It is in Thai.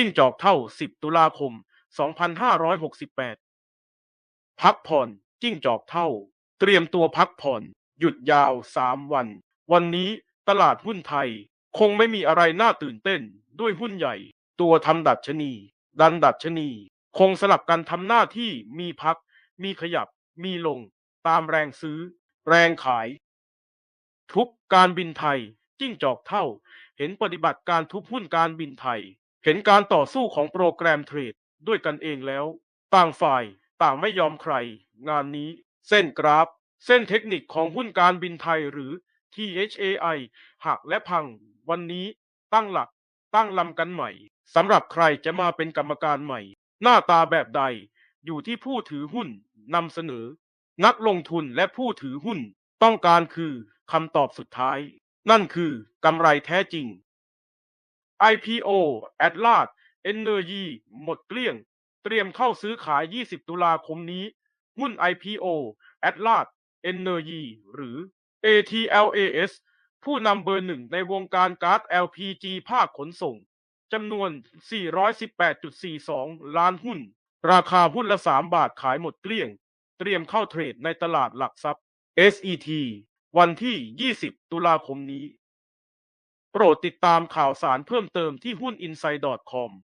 จิ้งจอกเท่า 10 ตุลาคม 2568 พักผ่อน จิ้งจอกเท่า เตรียมตัวพักผ่อน หยุดยาว 3 วัน วันนี้ตลาดหุ้นไทย คงไม่มีอะไรน่าตื่นเต้น ด้วยหุ้นใหญ่ ตัวทำดัชนี ดันดัชนี คงสลับกันทำหน้าที่มีพัก มีขยับ มีลง ตามแรงซื้อ แรงขาย ทุบการบินไทย จิ้งจอกเท่า เห็นปฏิบัติการทุบหุ้นการบินไทย เห็นการต่อสู้ของโปรแกรมเทรดด้วยกันเองแล้ว ต่างฝ่ายต่างไม่ยอมใคร งานนี้ เส้นกราฟ เส้นเทคนิคของหุ้นการบินไทยหรือ THAI หักและพัง วันนี้ตั้งหลัก ตั้งลำกันใหม่สำหรับใครจะมาเป็นกรรมการใหม่ หน้าตาแบบใด อยู่ที่ผู้ถือหุ้นนำเสนอ นักลงทุนและผู้ถือหุ้น ต้องการคือคำตอบสุดท้าย นั่นคือกำไรแท้จริง IPO Atlas Energy หมดเกลี้ยง เตรียมเข้าซื้อขาย 20 ตุลาคมนี้ หุ้น IPO Atlas Energy หรือ ATLAS ผู้นำเบอร์หนึ่งในวงการก๊าซ LPG ภาคขนส่งจำนวน 418.42 ล้านหุ้น ราคาหุ้นละ 3 บาทขายหมดเกลี้ยง เตรียมเข้าเทรดในตลาดหลักทรัพย์ SET วันที่ 20 ตุลาคมนี้ โปรดติดตามข่าวสารเพิ่มเติมที่หุ้นอินไซด์ดอทคอม